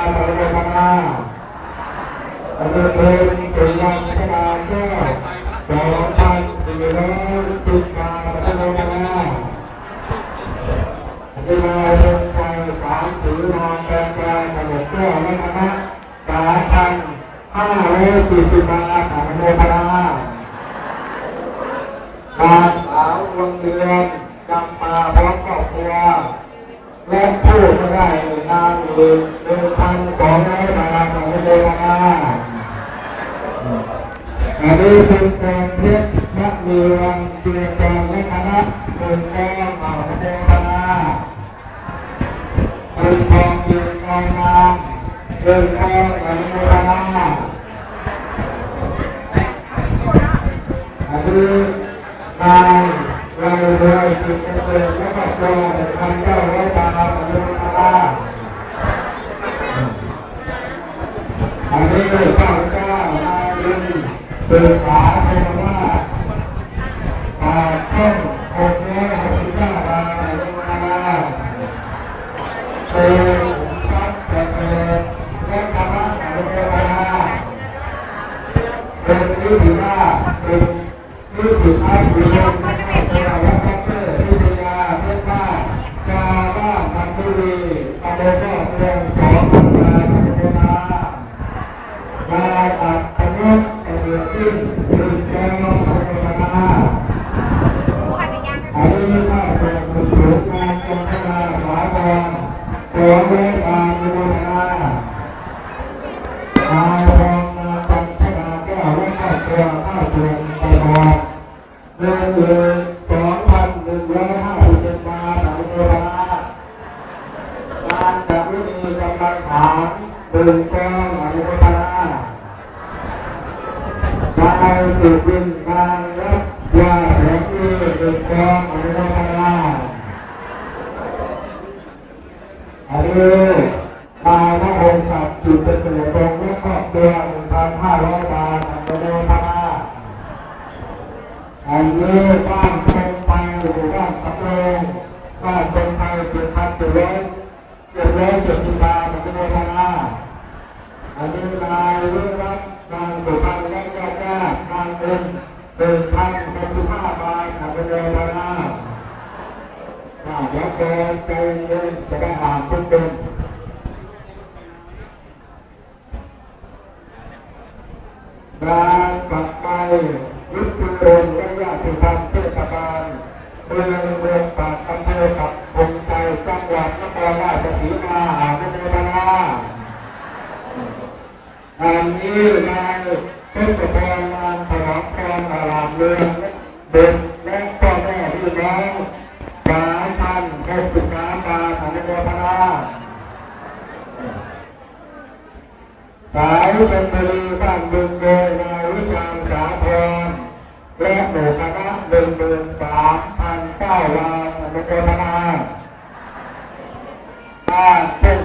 าปริมาณาอำเภอเพลินสุริยันชนาแก้วสองพันสี่ร้อยสิบบาทปริมาณาอธิบาลงใจสามถือนอนแกงกลางขนมเพื่อและคณะสามพันห้าร้อยสี่สิบบาทปริมาณานางสาวดวงเดือนจำปาพร้อมครอบครัวและผู้ไม่ได้ในางอีกหนึ่ง พันสองร้อยบาทของโรงงาอันนี้เป็นแปลงเพชรมะมีวังเจียจองและคณะเป็นแปลงของโรงงานเป็นทองยืนกองงามเป็นแปลงของโรงงานอันนี้นายรายรวยสิบเปอร์เซ็นต์และก็ตัวหนึ่งพันเก้าร้อยบาทต่อเดือนล อันนี้คือข้าเจ้านายลินสื่อสารเป็นว่าบาทต้นหกร้อยหกสิบเก้าบาทต่อเดือนละเป็นทรัพย์เกษตรและธรรมะต่อเดือนละเป็นวิธีว่าสิ่งนี่ถือาอยู่ในครอบครัวและครอรัวพิทยาเพื่อนบ้านชาบ้านมันทุรีตำบลก็เมื ตือนประอบเงินเดือนสองพันหนึ่งร้อยห้าสิบเจ็ดบาทต่อเดือนละการจัดวิธีกำลังฐานหนึ่งกองอเดือนละการสืบบินการรับยาแสงดีหนึ่งกอเดือนละอันนี้นายนโรงศักดิ์จุดเกษตรตรงและครอบครัว1,500บาทอันโดยพนา อันนี้บ้านเพ็งไปหรือบ้านสำโรงบ้านเพ็งไป7,700 770บาทอันโดยพนาอันนี้นายวิรัตนางสุพรรณและญาติญาตินางเอ็น1,065บาทอันโดยพนาอ่าเดี๋ยวแกใจเย็นจะได้อ่านทุกเดือนการกลับไปนและญาติธรรมเทศบาลเมืองเมืองปากอำเภอกับองใจังหวัดนครราชสีมาหาวิทยาอันนี้นายเทศบาลนางถนอมพรอารามเมืองเด็กและพ่อแม่พี่น้องสามพันหกสิบสามบาทของวิทยาสายเป็นบริบ้านบึงโดยนายวิชาญสาพรและหมู่คณะหนึ่งหมื่นสามพันเก้าร้อย